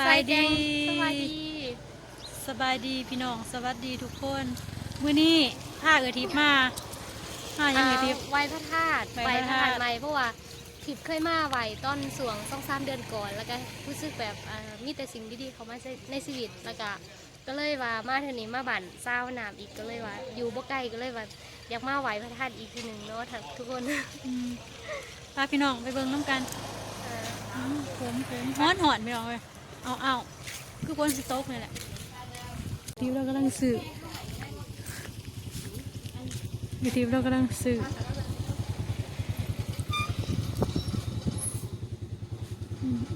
สบายดีสบายดี สบายดีพี่น้องสวัสดีทุกคนมื้อนี้พาเอือทิพย์มามายังเอือทิพย์ ไหวพระธาตุไหว้ไหวพพระระธาธาตุ ตุใหม่เพราะว่าทิพย์เคยมาไหวต้นสวงสองสามเดือนก่อน แล้วก็รู้สึกแบบอ่ามีแต่สิ่งดีๆเข้ามาในในชีวิตแล้วก็ก็เลยว่ามาเท่านี้มาบั่นเศร้าน้ำอีกก็เลยว่า อยู่บ่ไกลก็เลยว่าอยากมาไหวพระธาตุอีกทีหนึ่งเนาะถ้าทุกคนอืมพาพี่น้องไปเบิ่งน้ำกันเอ่ออืมผมผมฮ้อนหอนพี่น้องเลย เอาเอาคือคนสต๊อกนี่แหละทิพย์เรากำลังซื้ออยู่ทิพย์เรากำลังซื้อ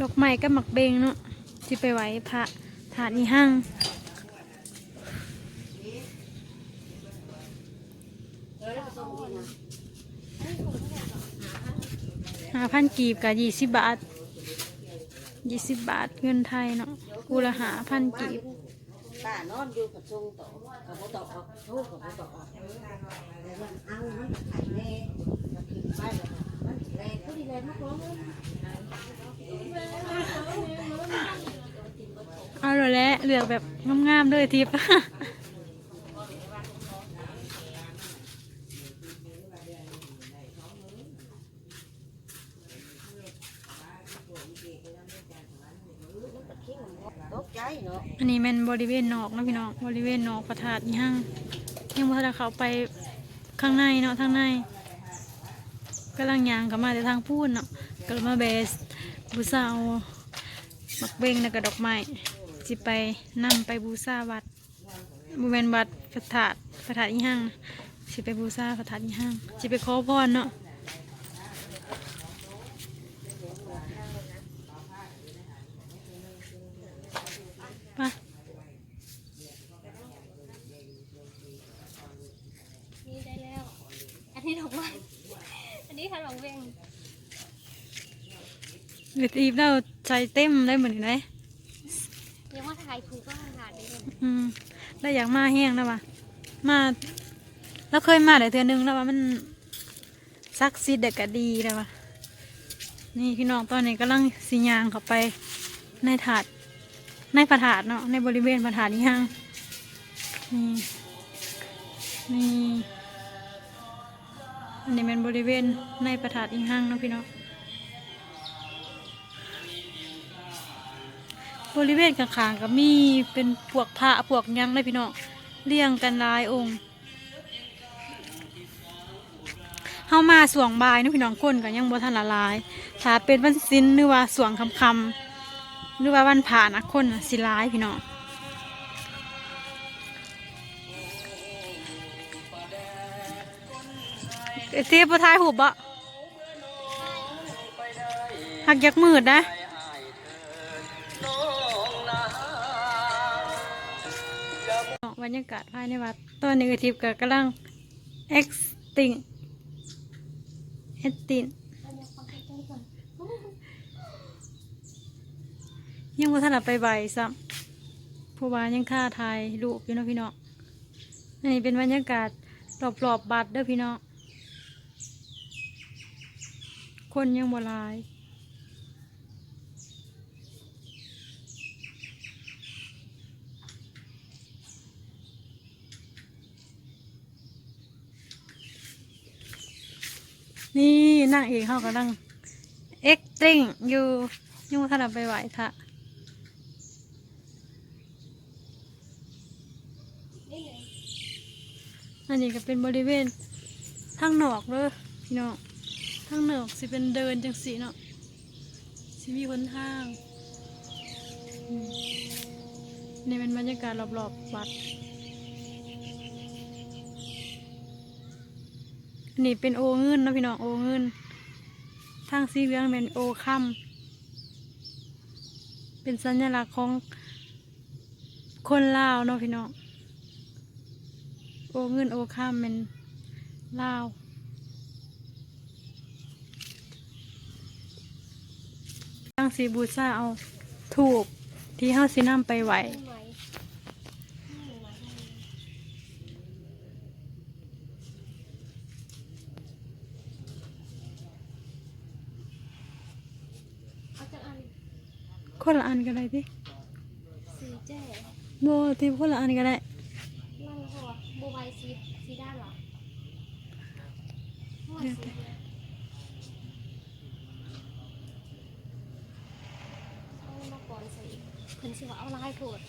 ดอกไม้กับหมักเบงเนาะที่ไปไว้พระถาดนี้ห้างห้าพันกีบกับยี่สิบบาท ยี่สิบบาทเงินไทยเนาะกูละหาพันกีบป้านอนอยู่กับทรงต่อกับบ่ต่อออกโทษกับบ่ต่อออกแต่ว่าเอามันขัดแน่มันขึ้นไปแล้วมันแรงก็ดีแรงมากร้องเลยเอาเลยแหละเลือกแบบงามๆเลยทิปตกใจเนาะ อันนี้แมันบริเวณนอกนะพี่น้องบริเวณนอกพระธาตุนี่ห้างยังพอเราเขาไปข้างในเนาะทางในกำลังยางกลับมาแต่ทางพูนเนาะก็เลยมาเบสบูซาเอาหมักเบงแล้วก็ดอกไม้สิไปนำไปบูซาวัดบูเวนวัดพระธาตุพระธาตุอีห้างนะสิไปบูซาพระธาตุอีห้างสิไปขอพรเนาะไป นี่ได้แล้ว อันนี้ดอกไม้อันนี้ทานหลงเวง เวทีเราใจเต็มได้เหมือนกันเลยยังว่าถ่ายถูกก็ถ่ายได้เลยอืมเราอยากมาแห้งแล้วว่ะมาเราเคยมาแต่เทือนึงแล้วว่ามันซักซีดเด็กก็ดีแล้วว่ะนี่พี่น้องตอนนี้กำลังสียางเข้าไปในถาดในพระถาดเนาะในบริเวณพระถาดนี่ห้างนี่นี่อันนี้เป็นบริเวณในพระถาดอีกห้างเนาะพี่น้อง บริเวณข้างๆก็มีเป็นพวกพระพวกยังเลยพี่น้องเรียงกันหลายองค์เฮามาสวงบายนะพี่น้องคนก็ยังบ่ทันละลาย ถ้าเป็นวันศิลหรือว่าสวงคำคำหรือว่าวันผ่านะคนสิลายพี่น้องเอ้ยเทียบบ่ทายหูบบ่หักยักมืดนะ บรรยากาศภายในวัดตอนนี้ก็ทิพย์ก็กำลัง exting exting ยังว่าท่านได้ไปใบายซ้ำผู้บานยังค่าถ่ายรูปอยู่นะพี่น้องอันนี้เป็นบรรยากาศรอบๆบบัดเด้อพี่น้องคนยังบ่ลาย นี่นางเอกเขากำลังเอ็กติ้งอยู่ยุ่งถ้าเราไปไหวทะอันนี้ก็เป็นบริเวณทางนอกเลยพี่น้องทางนอกสิเป็นเดินจังสีเนาะสิมีคนทางนี่เป็นบรรยากาศรอบๆวัด นนี้เป็นโอเงินนะพี่น้องโอเงินทางสีเหลืองเป็นโอค่ำเป็นสัญลักษณ์ของคนลาวเนาะพี่น้องโอเงินโอค่ำเป็นลาวตั้งสีบูชาเอาถูกที่เฮาสินำไปไหว ไม่ไหวเอาจากอัน คนละอันกันเลยดิเแจ้โบที่คนละอันก็ได้นั่นเหรอโบไวซีซีด้านเหรอเดี๋ยวแต่เอามาก่อนใส่อีกเพิ่นสิว่าเอาลายโพด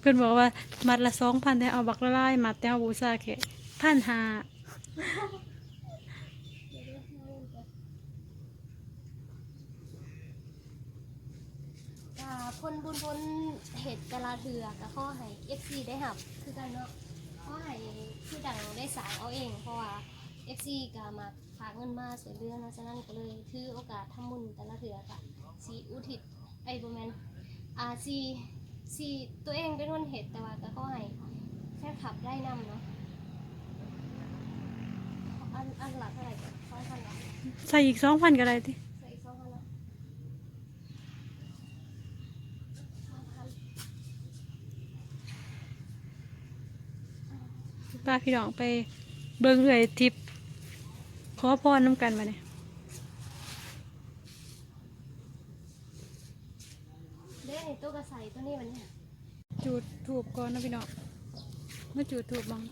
เพิ่นบอกว่ามัดละสองพันแต่เอาบักละลายมัดแต่เอาบูซาแค่พันหา อ่าพ้นบุญพ้นเห็ดกะลาเถือกับข้อให้ FC ได้หับ คือกันเนาะข้อให้คือดังได้สางเอาเอง เพราะว่า FC ก็มาฝากเงินมาสวยเรื่องนฉะนั้นก็เลยถือโอกาสทำบุญแต่ละเถือค่ะสีอุทิศไอ้บแมนอาสีสีตัวเองเป็นคนเห็ดแต่ว่าก็ข้อให้แค่ขับได้นำเนาะอันอันหลักเท่าไหร่กันสองพันหรอใส่อีกสองพันก็ได้ติ ใส่อีกสองพันเนาะสองพัน ป้าพี่น้องไปเบิ่งเอื่อยทิพย์ขอพรน้ำกันมาเนี่ยเด้ตัวกระใสตัวนี้มันเนี่ยจุดถูกก่อนนะพี่น้องเมื่อจุดถูกบัง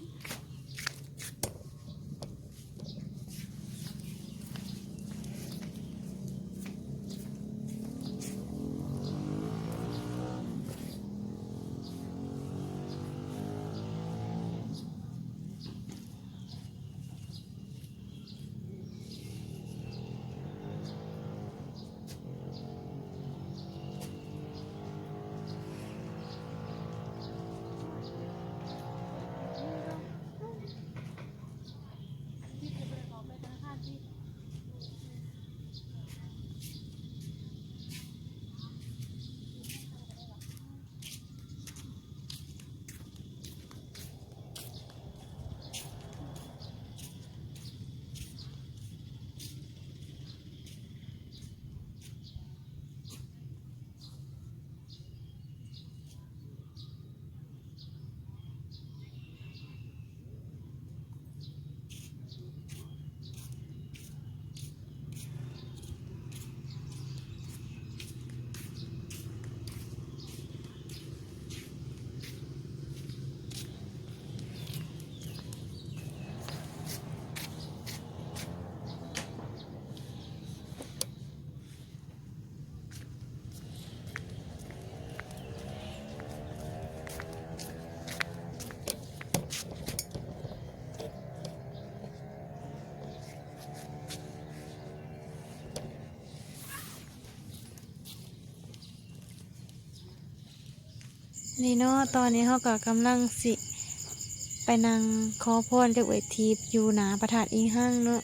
นี่เนาะตอนนี้เขาก็กำลังสิ ไปนั่งขอพรจากเวทีอยู่หนาประทาดอิงห้างเนาะ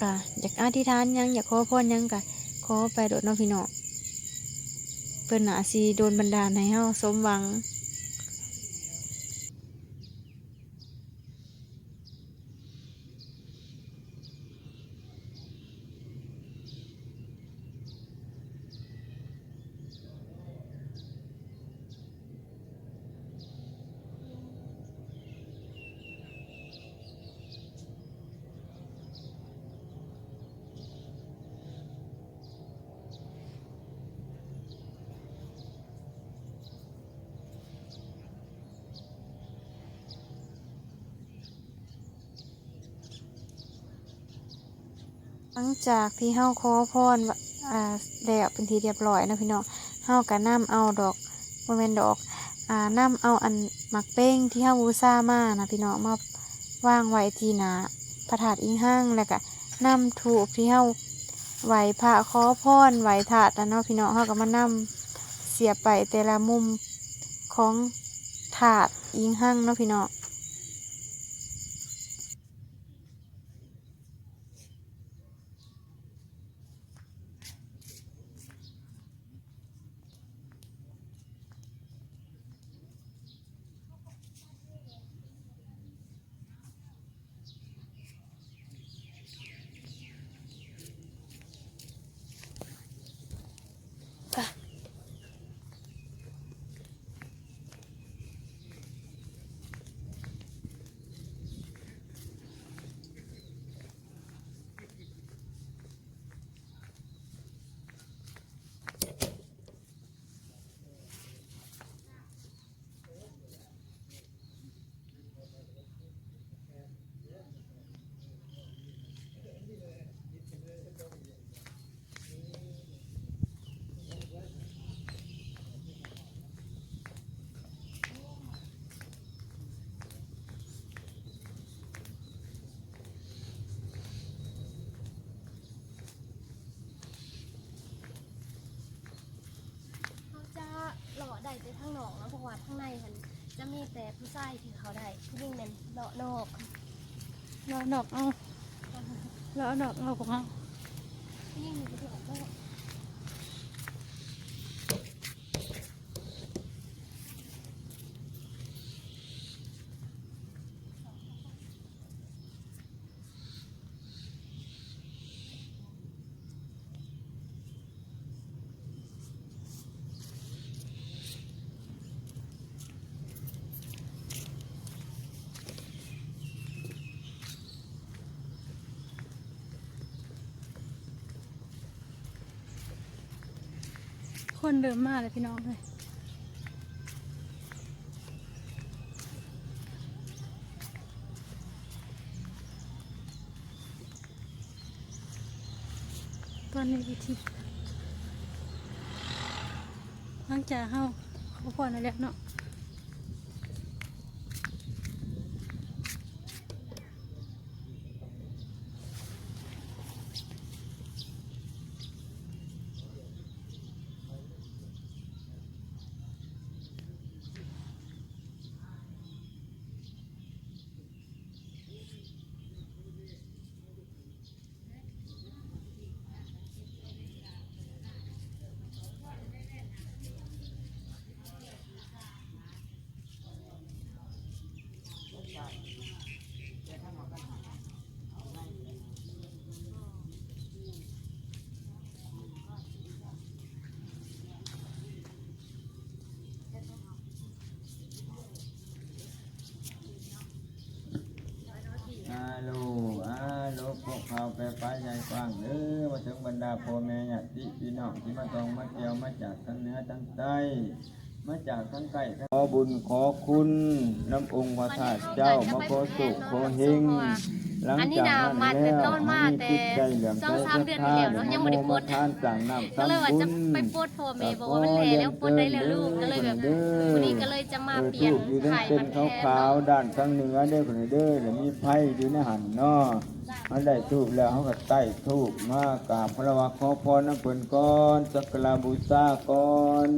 กะอยากอธิษฐานยังอยากขอพรยังกะขอไปโดดน้องพี่น้องเปิ้นหนาสีโดนบันดาลให้เฮาสมหวัง หลังจากที่เฮาขอพรอ่าแล้วเป็นทีเรียบร้อยนะพี่น้องเฮาก็นํเอาดอกบ่แม่นดอกอ่านํเอาอันหมักเป้งที่เฮาบูชามานะพี่น้องมาวางไว้ที่หน้าพระธาตุอิงห้างแล้วก็นํถูกที่เฮาไหวพระขอพรไหวถาดนะเนาะพี่น้องเฮาก็มานํเสียบไปแต่ละมุมของถาดอิงห้างเนาะพี่น้อง ข้างนอกเนาะเพราะว่าข้างในมันจะมีแต่ผู้ชายที่เขาได้ผู้หญิงเป็นเลาะนอก เลาะนอกเอาเลาะนอกเอาของเขา ผู้หญิงนี่ก็เลาะนอก คนเดิมมากเลยพี่น้องเลยตอนนี้วิธีหลังจากเข้าเขาพอนั่นแหละเนาะ อาโลอาโลพวกเขา ไปไปใหญ่กว้างเด้อมาถึงบรรดาพ่อแม่ญาติพี่น้องที่มาตองมาเกี่ยวมาจากทั้งเหนือทั้งใต้ มาจากทั้งใกล้ขอบุญขอคุณน้ำองค์พระธาตุเจ้ามาขอสุขขอเฮงหลังจากนั้นแล้วมาให้แต่จิตใจเหลื่อมใสองสามเดือนที่แล้วเนยังบ่ได้ปลดทานสั่งน้ำก็เลยว่าบุจะญไปปลดพ่อแม่บอกว่ามันแหล่แล้วปลดได้แล้วลูกก็เลยแบบวันนี้ก็เลยจะมาเปลี่ยนทูบอยู่ทั้งเป็นมาแทขาวๆด้านข้างเหนือเด้อคนเด้อแล้วมีไผ่อยู่ในหันนาะมันได้ทูบแล้วเขาก็ใต้ทูบมากราบพระวะขอพรน้ำเปิ่นก่อนสักการบูชาก่อน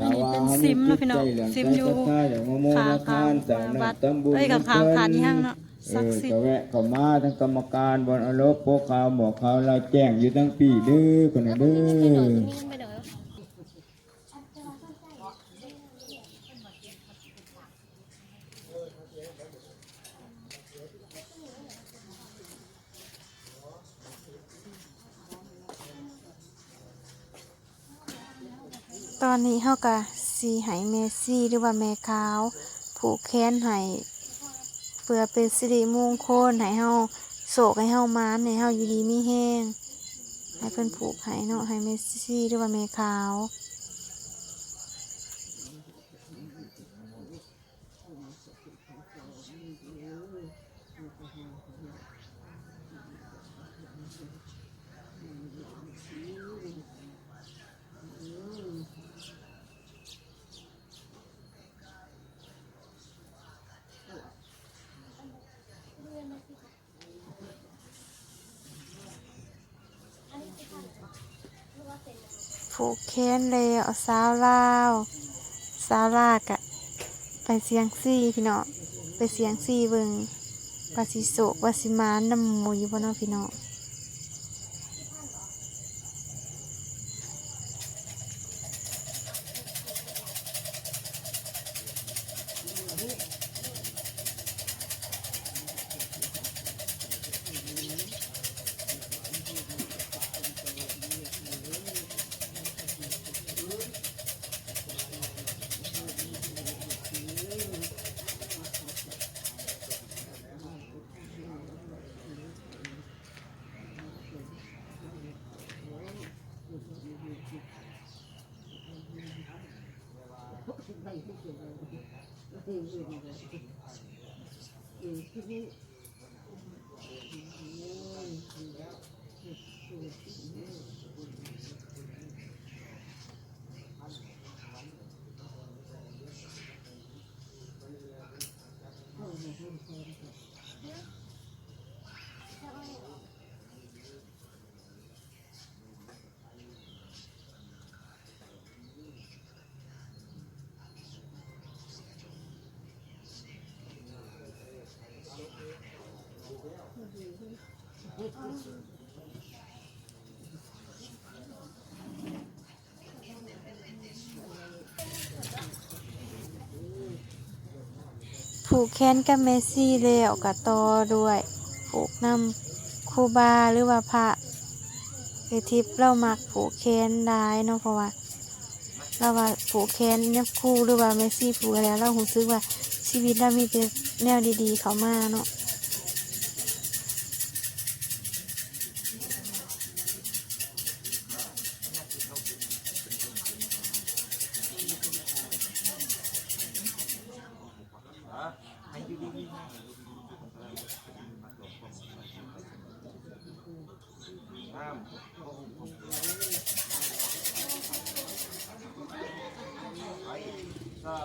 อันนี้เป็นซิมเนาะพี่น้องซิมอยู่ขาอย่างโมโมขามาขาทานจากวัดน้ำตำบุญเอ้ยกับขาขาที่ห้างเนาะเอศักอดิ์สิทก็ธิ์แวะเข้ามาทั้งกรรมการบนอรบพวกข่าวหมอกข่าวเราแจ้งอยู่ทั้งปีเด้อคนน่ะเด้ไปหน่อ ตอนนี้เฮากะสีไห้เมซี่หรือว่าแม่ขาว ผูกแขนไหเพื่อเป็นสิริมงคลให้เฮาโศกให้เฮามานให้เฮาอยู่ดีมีแห้งให้เพิ่นผูกไหเนาะไห้เมซี่หรือว่าแม่ขาว ผูกแขนเลยเอาสาวลาวสาวลากะไปเสียงซี่พี่น้องไปเสียงซี่เบิงปาสิโศกวาสิมานนำมูอยู่บนน้องพี่น้อง Thank you. ผูกแขนกับเมซี่แล้วก็ต่อด้วยผูกนำครูบาหรือว่าพระเอทิพย์เรามักผูกแขนได้เนาะเพราะว่าเราว่าผูกแขนเนี่ยครูหรือว่าเมซี่ผูกแล้วเราหูซึกว่าชีวิตเรามีแต่แนวดีๆ เขามาเนาะ นั่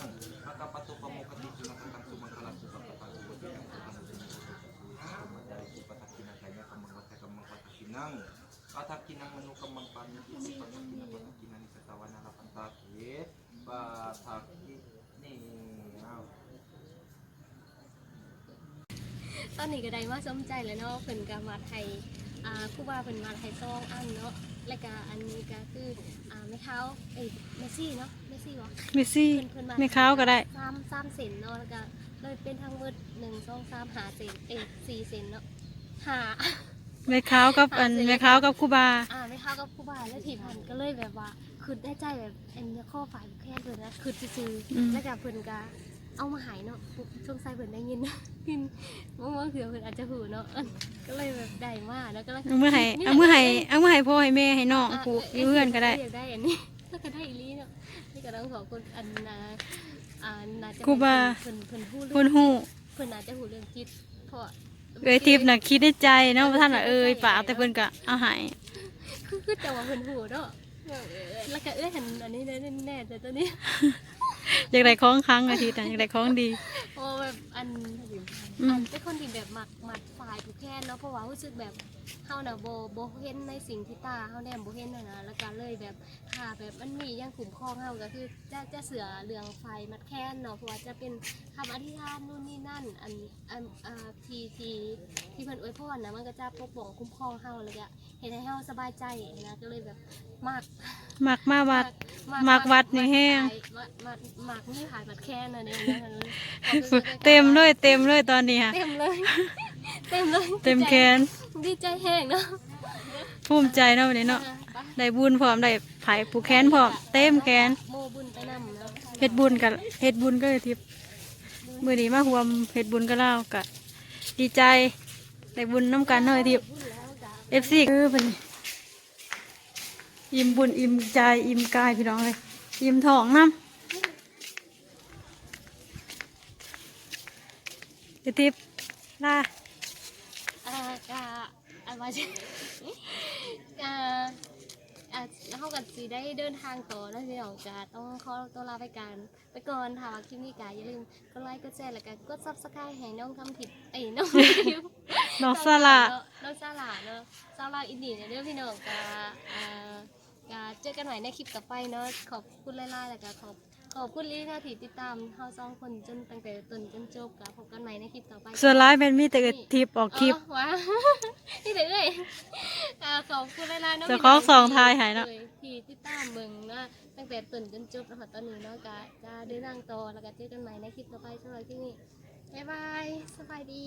งมากปตุปโมกติจุมังคังสุมังคลังสุปัปปังสุปฏิยังสุปังสุปังสุปัจจัยสุปทักขินังกายะกัมมังวัฏกัมมังวัฏขินังอัฏฐกินังมนุกัมมังปานิติสุปังกินังวัฏกินังนิสตาวานาลปันตาเถปะทักขินี่เอา ตอนนี้ก็ได้มาสมใจแล้วเนาะเพิ่นก็มาไทยอ่าครูบาเพิ่นมาไทยซองอันเนาะแล้วก็อันนี้ก็คืออ่าแม่เท้าเอ้ยเมสซี่เนาะเมสซี่บ่เมซี่เพิ่นเพิ่นมาไม่ข้าวก็ได้ สามสามเซนเนาะแล้วก็เลยเป็นทั้งหมดหนึ่งสองสามหาเซนเอ้ยสี่เซนเนาะหาไม่ข้าวกับอันไม่ข้าวกับครูบา อ่าไม่เข้ากับครูบาแล้วทีพันก็เลยแบบว่าคือได้ใจแบบอันเนี้ยข้อฝ่ายแค่เพิ่นนะคือซื่ออืมๆแล้วก็เพิ่นก็ เอามาใหายเนาะปุ๊บช่วงใส่เพิ่นได้ยินกินเมื่อเมื่อคือเพิ่นอาจจะหูเนาะก็เลยแบบได้มากแล้วก็เลยเอามือให้เอามือให้เอามือให้พ่อให้แม่ให้น้องผูกอยู่เพื่อนก็ได้อยากได้อันนี้แล้วก็ได้อีหลีเนาะนี่ก็ต้องขอบคุณอันนาอ่าน่าจะครูบาเพิ่นเพิ่นพูดเพิ่นเรื่องฮู้เพิ่นน่าจะหูเรื่องจิตเพราะเอ้ยทิพย์น่ะคิดในใจเนาะว่าท่านน่ะเอ้ยปากแต่เพิ่นก็เอาให้คือคือแต่ว่าเพิ่นหูเนาะแล้วก็เอ้ยเห็นอันนี้แน่แน่ๆแต่ตัวนี้ อยากได้ของครั้งอาทิตย์น่ะอยากได้ของดีโอ้แบบอันอืมอันเป็นคนที่แบบหมักหมัดฝ่ายผู้แค้นเนาะเพราะว่ารู้สึกแบบเฮาน่ะบ่บ่เห็นในสิ่งที่ตาเฮาแนมบ่เห็นน่ะนะแล้วก็เลยแบบถ้าแบบมันมีอย่างกลุ่มข้องเฮาก็คือจะจะเสือเรื่องไฟมัดแค้นเนาะเพราะว่าจะเป็นคำอธิษฐานนู่นนี่นั่นอันอันอ่าที่ที่ที่เพิ่นอวยพรนะมันก็จะปกป้องคุ้มครองเฮาเลยอะเฮ็ดให้เฮาสบายใจนะก็เลยแบบมากมักมาวัด มักวัดนี่แห้ง มักมักมักมีขายบัตรแค้นอันนี้นะเต็มเลยเต็มเลยตอนนี้ค่ะเต็มเลย เต็มเลยเต็มแขนดีใจแห้งเนาะภูมิใจเนาะวันนี้เนาะได้บุญพร้อมได้ไผ่ผูกแขนพร้อมเต็มแขนโมบุญไปนำเนาะเฮ็ดบุญกับเฮ็ดบุญก็เลยทิพย์มื้อนี้มาร่วมเฮ็ดบุญกับเราก็ดีใจได้บุญน้ำกันเนาะไอ้ทิพย์บุญแล้วจ้ะเอฟซีคือเป็นอิ่มบุญอิ่มใจอิ่มกายพี่น้องเลยอิ่มท้องน้ำ ไอ้ทิพย์ลาอ่ากะอ่าว่าจะอ่าอ่าเขากับสีได้เดินทางต่อแล้วพี่น้องกะต้องขอตัวลาไปกันไปก่อนค่ะว่าคลิปนี้กะอย่าลืมกดไลค์กดแชร์แล้วก็กดซับสไครต์ให้น้องทำผิดเอ้ยน้องทิพย์น้องสละ น้องสลาเนาะสลาอินดีเนี่ยเด้อพี่น้องกะอ่ากะเจอกันใหม่ในคลิปต่อไปเนาะขอบคุณหลายๆแล้วก็ขอบ ขอบคุณลิค่ะที่ติดตามเฮาสองคนจนตั้งแต่ต้นจนจบกะพบกันใหม่ในคลิปต่อไปส่วนร้ายเป็นมีแต่ไอ้ทิพย์ออกคลิป อ๋อว้า นี่เด้อเอ้ยอ่าขอบคุณหลายๆเนาะเจ้าของสองทายหายเนาะ ที่ติดตามเบิ่งเนาะตั้งแต่ต้นจนจบแล้วค่ะตอนนี้เนาะกะจะเดินทางต่อแล้วก็เจอกันใหม่ในคลิปต่อไปสำหรับที่นี่บ๊ายบายสบายดี